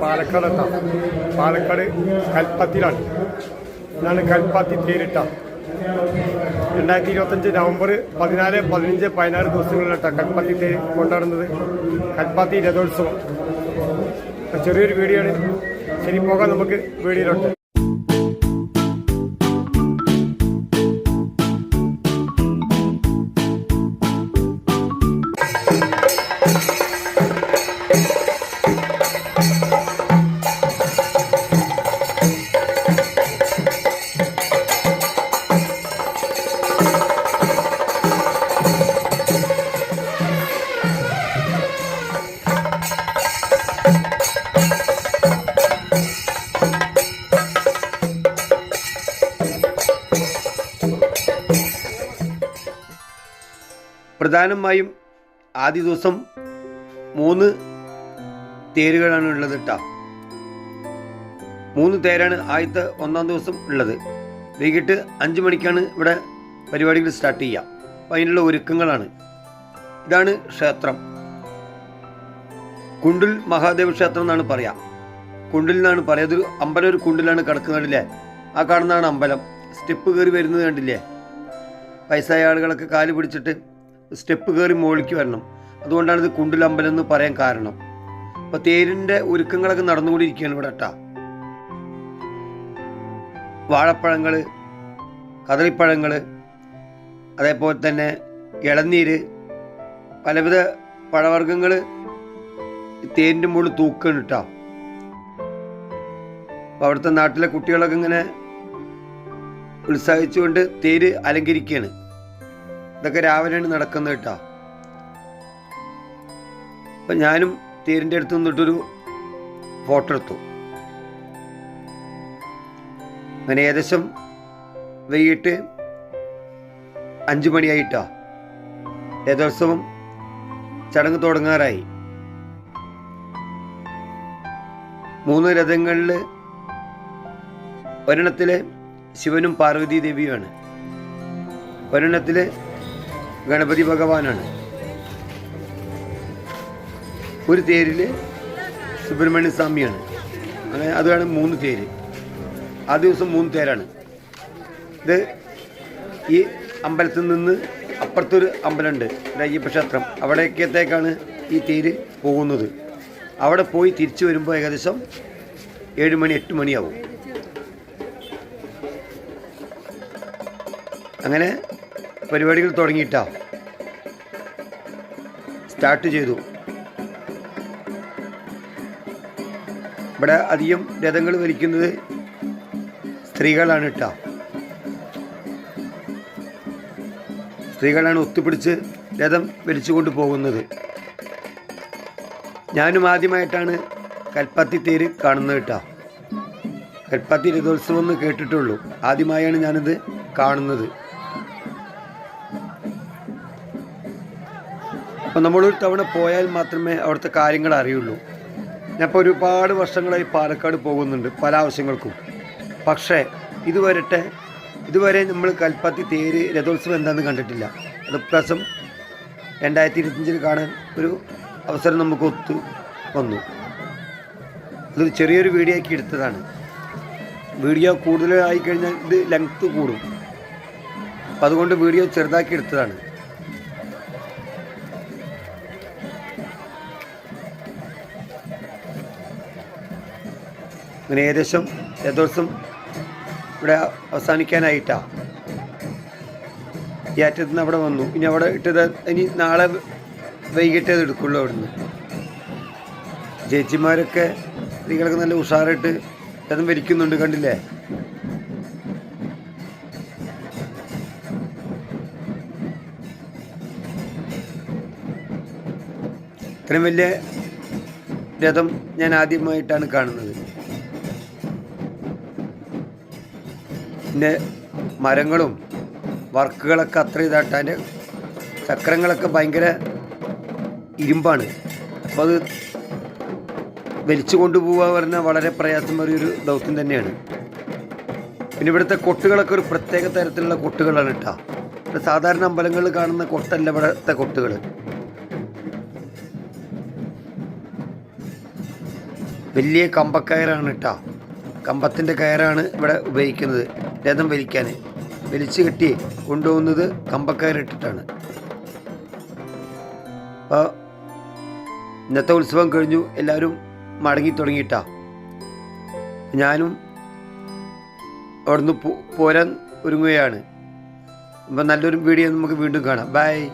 പാലക്കാട് എത്താം പാലക്കാട് കൽപ്പത്തിലാണ്. ഇന്നാണ് കൽപ്പത്തി തേരിട്ട രണ്ടായിരത്തി ഇരുപത്തഞ്ച് നവംബർ പതിനാല് പതിനഞ്ച് പതിനാറ് ദിവസങ്ങളിലാണ് കൽപ്പത്തി തേര് കൊണ്ടാടുന്നത്. കൽപ്പത്തി രഥോത്സവം. ചെറിയൊരു വീഡിയോ ആണ് ശരി പോകാം നമുക്ക് വീഡിയോയിലോട്ട്. പ്രധാനമായും ആദ്യ ദിവസം മൂന്ന് തേരുകളാണ് ഉള്ളത് കേട്ടോ മൂന്ന് തേരാണ് ആദ്യത്തെ ഒന്നാം ദിവസം ഉള്ളത്. വൈകിട്ട് അഞ്ച് മണിക്കാണ് ഇവിടെ പരിപാടികൾ സ്റ്റാർട്ട് ചെയ്യുക. അപ്പം അതിനുള്ള ഒരുക്കങ്ങളാണ്. ഇതാണ് ക്ഷേത്രം. കുണ്ടിൽ മഹാദേവ ക്ഷേത്രം എന്നാണ് പറയാം. കുണ്ടിൽ നിന്നാണ് പറയുക അതൊരു അമ്പലം ഒരു കുണ്ടിലാണ് കിടക്കുന്നതല്ലേ ആ കാണുന്നതാണ് അമ്പലം. സ്റ്റെപ്പ് കയറി വരുന്നത് കണ്ടില്ലേ? വയസ്സായ ആളുകളൊക്കെ കാൽ പിടിച്ചിട്ട് സ്റ്റെപ്പ് കയറി മുകളിലേക്ക് വരണം. അതുകൊണ്ടാണ് ഇത് കുണ്ടിലമ്പലം എന്ന് പറയാൻ കാരണം. അപ്പോൾ തേരിന്റെ ഒരുക്കങ്ങളൊക്കെ നടന്നുകൊണ്ടിരിക്കുകയാണ് ഇവിടെ കേട്ടാ. വാഴപ്പഴങ്ങൾ കദളിപ്പഴങ്ങൾ അതേപോലെ തന്നെ ഇളനീര് പലവിധ പഴവർഗങ്ങൾ തേരിന്റെ മുകളിൽ തൂക്കാണ് കേട്ടോ. അപ്പോൾ അവിടുത്തെ നാട്ടിലെ കുട്ടികളൊക്കെ ഇങ്ങനെ ഉത്സാഹിച്ചുകൊണ്ട് തേര് അലങ്കരിക്കുകയാണ്. ഇതൊക്കെ രാവിലെയാണ് നടക്കുന്നത് കേട്ടോ. അപ്പം ഞാനും തേരിന്റെ അടുത്ത് നിന്നിട്ടൊരു ഫോട്ടോ എടുത്തു. അങ്ങനെ ഏകദേശം വൈകിട്ട് അഞ്ചു മണിയായിട്ടോ. രഥോത്സവം ചടങ്ങ് തുടങ്ങാറായി. മൂന്ന് രഥങ്ങളിൽ ഒരെണ്ണത്തിലെ ശിവനും പാർവതി ദേവിയുമാണ് ഒരെണ്ണത്തിൽ ഗണപതി ഭഗവാനാണ്. ഒരു തേരിൽ സുബ്രഹ്മണ്യ സ്വാമിയാണ്. അങ്ങനെ അതാണ് മൂന്ന് തേര്. ആ ദിവസം മൂന്ന് തേരാണ്. ഇത് ഈ അമ്പലത്തിൽ നിന്ന് അപ്പുറത്തൊരു അമ്പലമുണ്ട്. അയ്യപ്പ ക്ഷേത്രം. അവിടേക്കത്തേക്കാണ് ഈ തേര് പോകുന്നത്. അവിടെ പോയി തിരിച്ചു വരുമ്പോൾ ഏകദേശം ഏഴ് മണി എട്ട് മണിയാവും. അങ്ങനെ പരിപാടികൾ തുടങ്ങിയിട്ടാ. സ്റ്റാർട്ട് ചെയ്തു. ഇവിടെ അധികം രഥങ്ങൾ വലിക്കുന്നത് സ്ത്രീകളാണ് ഇട്ടാ സ്ത്രീകളാണ് ഒത്തുപിടിച്ച് രഥം വലിച്ചുകൊണ്ട് പോകുന്നത്. ഞാനും ആദ്യമായിട്ടാണ് കൽപ്പത്തി തേര് കാണുന്നത് കേട്ടോ കൽപ്പത്തി രഥോത്സവം എന്ന് കേട്ടിട്ടുള്ളൂ. ആദ്യമായാണ് ഞാനിത് കാണുന്നത്. അപ്പം നമ്മളൊരു തവണ പോയാൽ മാത്രമേ അവിടുത്തെ കാര്യങ്ങൾ അറിയുള്ളൂ. ഞാനിപ്പോൾ ഒരുപാട് വർഷങ്ങളായി പാലക്കാട് പോകുന്നുണ്ട് പല ആവശ്യങ്ങൾക്കും. പക്ഷേ ഇതുവരട്ടെ ഇതുവരെ നമ്മൾ കൽപ്പത്തി തേര് രഥോത്സവം എന്താണെന്ന് കണ്ടിട്ടില്ല. അത് പ്രസം രണ്ടായിരത്തി ഇരുപത്തഞ്ചിൽ കാണാൻ ഒരു അവസരം നമുക്ക് ഒത്തു വന്നു. അതൊരു ചെറിയൊരു വീഡിയോ ആക്കി എടുത്തതാണ്. വീഡിയോ കൂടുതലായി കഴിഞ്ഞാൽ ഇത് ലെങ്ത്ത് കൂടും. അപ്പം അതുകൊണ്ട് വീഡിയോ ചെറുതാക്കി എടുത്തതാണ്. അങ്ങനെ ഏകദേശം രഥോത്സവം ഇവിടെ അവസാനിക്കാനായിട്ടാണ് ഈ അറ്റത്ത് നിന്ന് അവിടെ വന്നു. ഇനി അവിടെ ഇട്ടത് ഇനി നാളെ വൈകിട്ടേ അത് എടുക്കുള്ളൂ അവിടുന്ന്. ചേച്ചിമാരൊക്കെ സ്ത്രീകളൊക്കെ നല്ല ഉഷാറായിട്ട് രഥം വലിക്കുന്നുണ്ട് കണ്ടില്ലേ? ഇത്രയും വലിയ രഥം ഞാൻ ആദ്യമായിട്ടാണ് കാണുന്നത്. പിന്നെ മരങ്ങളും വർക്കുകളൊക്കെ അത്ര ഇതായിട്ട് അതിന്റെ ചക്രങ്ങളൊക്കെ ഭയങ്കര ഇരുമ്പാണ്. അപ്പോൾ അത് വലിച്ചു കൊണ്ടുപോകുക പറഞ്ഞാൽ വളരെ പ്രയാസമേറിയൊരു ദൗത്യം തന്നെയാണ്. പിന്നെ ഇവിടുത്തെ കൊട്ടുകളൊക്കെ ഒരു പ്രത്യേക തരത്തിലുള്ള കൊട്ടുകളാണ് കേട്ടോ. സാധാരണ അമ്പലങ്ങളിൽ കാണുന്ന കൊട്ടല്ല ഇവിടുത്തെ കൊട്ടുകൾ വലിയ കമ്പക്കയറാണ് കേട്ടോ. കമ്പത്തിന്റെ കയറാണ് ഇവിടെ ഉപയോഗിക്കുന്നത്. രഥം വലിക്കാൻ വലിച്ചു കെട്ടി കൊണ്ടുപോകുന്നത് കമ്പക്കയർ ഇട്ടിട്ടാണ്. അപ്പോൾ ഇന്നത്തെ ഉത്സവം കഴിഞ്ഞു എല്ലാവരും മടങ്ങി തുടങ്ങിയിട്ടാ. ഞാനും അവിടുന്ന് പോരാൻ ഒരുങ്ങുകയാണ്. അപ്പം നല്ലൊരു വീഡിയോ നമുക്ക് വീണ്ടും കാണാം. ബൈ